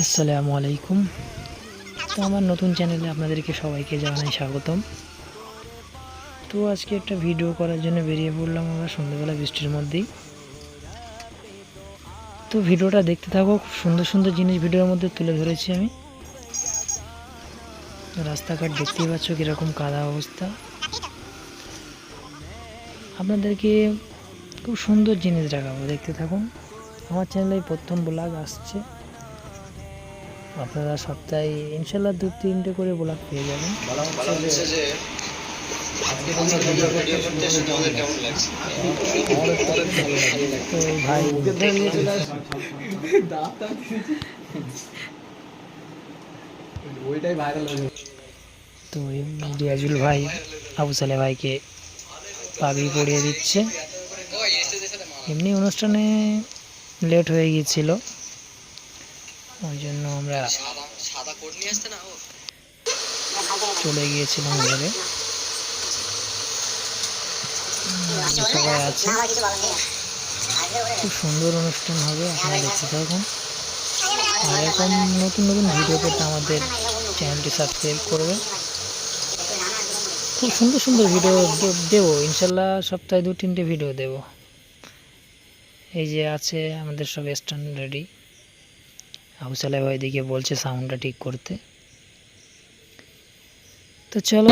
আসসালামু আলাইকুম। তো আমার নতুন চ্যানেলে আপনাদেরকে সবাইকে জানাই স্বাগতম। তো আজকে একটা ভিডিও করার জন্য বেরিয়ে পড়লাম আমরা সন্ধ্যাবেলা বৃষ্টির মধ্যেই। তো ভিডিওটা দেখতে থাকো, খুব সুন্দর সুন্দর জিনিস ভিডিওর মধ্যে তুলে ধরেছি আমি। রাস্তাঘাট দেখতেই পাচ্ছ কীরকম কাদা অবস্থা। আপনাদেরকে খুব সুন্দর জিনিস দেখাবো, দেখতে থাকুন। আমার চ্যানেলে প্রথম ব্লগ আসছে। আপনারা সপ্তাহে ইনশাল্লাহ দু তিনটে করে ব্লগ পেয়ে যাবেন। তো ভাই রিয়াজুল ভাই আবু সালে ভাইকে পাগড়ি পরিয়ে দিচ্ছে। এমনি অনুষ্ঠানে লেট হয়ে গিয়েছিল। ওই জন্য আমরা সাদা সাদা কোট নিয়ে আসতে না? ও। চলে গিয়েছিলাম ঘরে। সবাই আছে। খুব সুন্দর অনুষ্ঠান হবে আপনারা দেখতে থাকুন। আর এরকম নতুন নতুন ভিডিও পেতে আমাদের চ্যানেলটি সাবস্ক্রাইব করবে খুব সুন্দর সুন্দর ভিডিও দেবো। ইনশাল্লাহ সপ্তাহে দু তিনটে ভিডিও দেবো। এই যে আছে আমাদের সব স্ট্যান্ড রেডি আবু সালে ভাই দিকে বলছে সাউন্ডটা ঠিক করতে তো চলো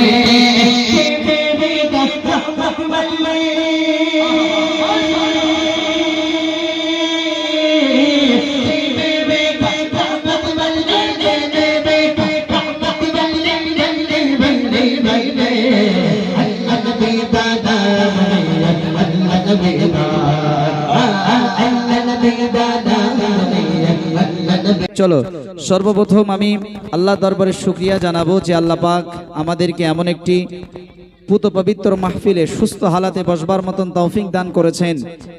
চলো। সর্বপ্রথম আমি আল্লাহ দরবারে শুক্রিয়া জানাব যে আল্লাহ পাক আমাদেরকে এমন একটি পুত পবিত্র মাহফিলে সুস্থ হালাতে বসবার মতন তৌফিক দান করেছেন।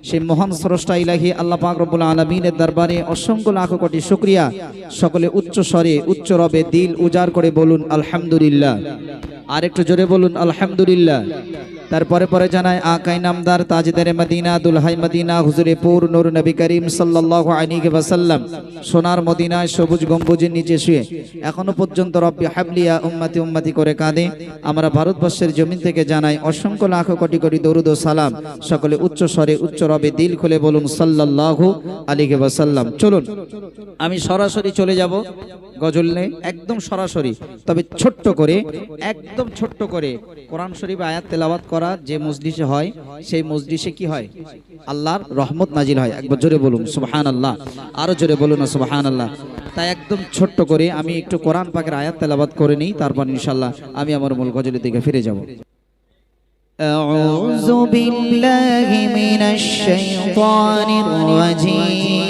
সেই মহান স্রষ্টা ইলাহি আল্লাহ পাক রব্বুল আলমিনের দরবারে অসংখ্য লাখ কোটি শুক্রিয়া। সকলে উচ্চ স্বরে, উচ্চ রবে দিল উজাড় করে বলুন, আলহামদুলিল্লাহ। আর একটু জোরে বলুন, আলহামদুলিল্লাহ। তারপরে পরে জানায় আকাই নামদার তাজদার মদিনা, দুলহাই মদিনা হুজুরে পুর নূর নবী করিম সাল্লাল্লাহু আলাইহি ওয়াসাল্লাম। সোনার মদিনায় সবুজ গম্বুজের নিচে শুয়ে, এখনও পর্যন্ত রব্বি হাবলিয়া উম্মতি উম্মতি করে কাঁদে। আমরা ভারতবর্ষের জমিন থেকে জানাই, অসংখ্য লাখ কোটি কোটি দরুদ ও সালাম। সকলে উচ্চ স্বরে, উচ্চ রবে দিল খুলে বলুন, সাল্লাল্লাহু আলাইহি ওয়াসাল্লাম। চলুন, আমি সরাসরি চলে যাব গজলে একদম সরাসরি, তবে ছোট্ট করে, একদম ছোট্ট করে কোরআন শরীফ আয়াত তেলাওয়াত করা যে মজলিসে হয় সেই মজলিসে কি হয় আল্লাহর রহমত নাজিল হয় একবার জোরে বলুন সুবহান আল্লাহ আরো জোরে বলুন না সুবহান আল্লাহ তাই একদম ছোট্ট করে আমি একটু কোরআন পাকের আয়াত তেলাওয়াত করে নিই তারপর ইনশাল্লাহ আমি আমার মূল গজলের দিকে ফিরে যাব أعوذ بالله من الشيطان الرجيم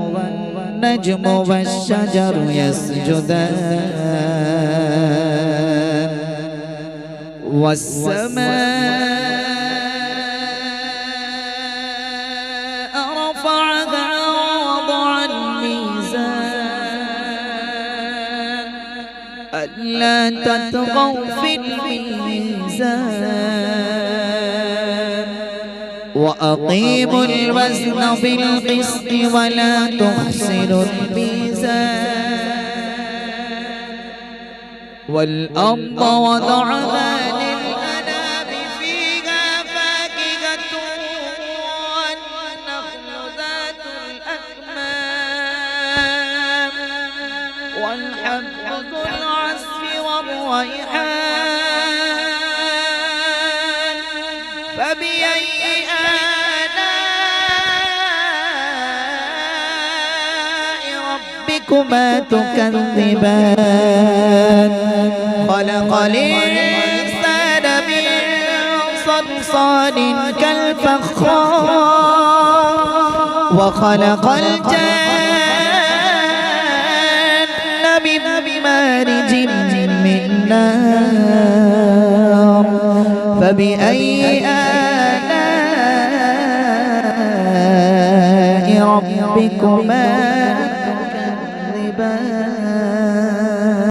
والنجم والشجر يسجدان والسماء رفعها ووضع الميزان. تطغوا في الميزان. وأقيموا الوزن بالقسط ولا تخسروا الميزان. والأرض وضعها للأنام فيها فاكهة والنخل ذات الأكمام. والحب ذو العصف والريحان. فبأي ربكما تكذبان. خلق الإنسان من صلصال كالفخار. وخلق الجن من مارج من نار. فبأي آلاء ربكما